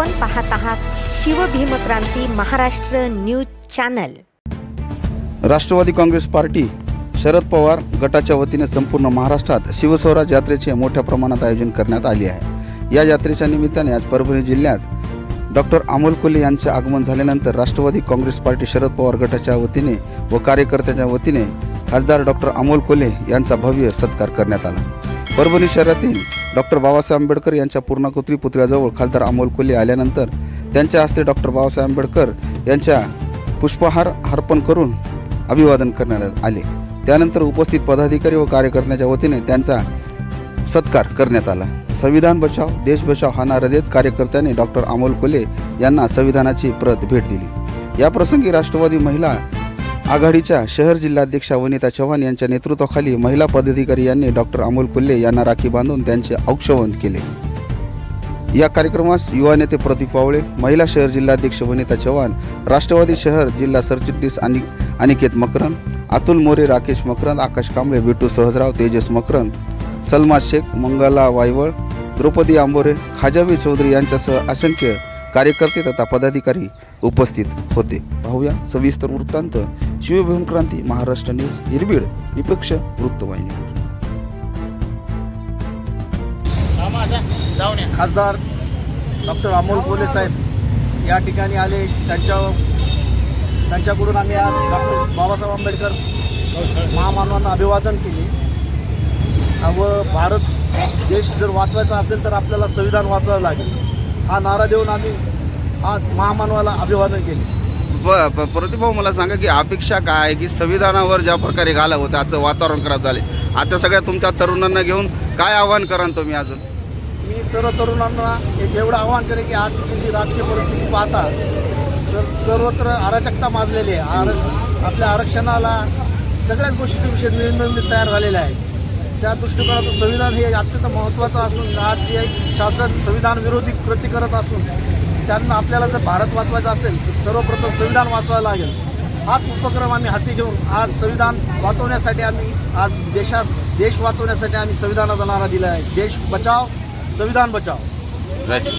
आपण पाहत आहात Shivbhimkranti Maharashtra news channel. Rashtravadi Congress party Sharad Pawar गटाच्या वतीने संपूर्ण महाराष्ट्रात शिवस्वराज यात्रेचे मोठ्या प्रमाणात आयोजन करण्यात आले आहे. या यात्रेच्या निमित्ताने आज परभणी जिल्ह्यात डॉक्टर अमोल कोल्हे यांचे आगमन झाल्यानंतर राष्ट्रवादी काँग्रेस पार्टी शरद पवार गटाच्या वतीने व कार्यकर्त्याच्या वतीने खासदार डॉक्टर अमोल कोल्हे यांचा भव्य सत्कार करण्यात आला. परभणी शहरातील डॉक्टर बाबासाहेब आंबेडकर यांच्या पूर्णाकृती पुतळ्याजवळ खासदार अमोल कोल्हे आल्यानंतर त्यांच्या हस्ते डॉक्टर बाबासाहेब आंबेडकर यांच्या पुष्पहार अर्पण करून अभिवादन करण्यात आले. त्यानंतर उपस्थित पदाधिकारी व कार्यकर्त्यांच्या वतीने त्यांचा सत्कार करण्यात आला. संविधान बचाव देश बचाव हा नारा देत कार्यकर्त्यांनी डॉक्टर अमोल कोल्हे यांना संविधानाची प्रत भेट दिली. या प्रसंगी राष्ट्रवादी महिला आघाडीच्या शहर जिल्हाध्यक्षा वनिता चव्हाण यांच्या नेतृत्वाखाली महिला पदाधिकारी यांनी डॉक्टर अमोल कुल्ले यांना राखी बांधून त्यांचे औक्षवंत केले. या कार्यक्रमास युवा नेते प्रदीप वावळे महिला शहर जिल्हाध्यक्ष वनिता चव्हाण राष्ट्रवादी शहर जिल्हा सरचिटणीस आणि अनिकेत मकरन अतुल मोरे राकेश मकरंद आकाश कांबळे बिटू सहजराव तेजस मकरंद सलमा शेख मंगला वायवळ द्रौपदी आंबोरे खाजावी चौधरी यांच्यासह असंख्य कार्यकर्ते तथा पदाधिकारी उपस्थित होते. पाहूया सविस्तर वृत्तांत. शिवभूम क्रांती महाराष्ट्र न्यूज निर्भीड निपक्ष वृत्तवाहिनी. खासदार डॉक्टर अमोल कोल्हे साहेब या ठिकाणी आले. त्यांच्या त्यांच्याकडून आम्ही आज डॉक्टर बाबासाहेब आंबेडकर महामानवांना अभिवादन केले. व भारत देश जर वाचवायचा असेल तर आपल्याला संविधान वाचवावं लागेल. हा नारा देऊन आम्ही आज महामानवाला अभिवादन केले. प्रदीप भाऊ मला सांगा की अपेक्षा काय आहे की संविधानावर ज्या प्रकारे घालावं त्याचं वातावरण खराब झाले. आजच्या सगळ्या तुमच्या तरुणांना घेऊन काय आव्हान कराल तुम्ही अजून? मी सर्व तरुणांना एक एवढं आवाहन करेन की आजची जी राजकीय परिस्थिती पाहता सर सर्वत्र अराजकता माजलेली आहे. आर आपल्या आरक्षणाला सगळ्याच गोष्टीचे विषय निर्णय तयार झालेले आहे. त्या दृष्टिकोनातून संविधान हे अत्यंत महत्त्वाचं असून आज जे शासन संविधान विरोधी कृती करत असून त्यांना आपल्याला जर भारत वाचवायचा असेल तर सर्वप्रथम संविधान वाचवायला लागेल. हाच उपक्रम आम्ही हाती घेऊन आज संविधान वाचवण्यासाठी आम्ही आज देशास देश वाचवण्यासाठी आम्ही संविधानाचा नारा दिला आहे. देश बचाव संविधान बचाव. राईट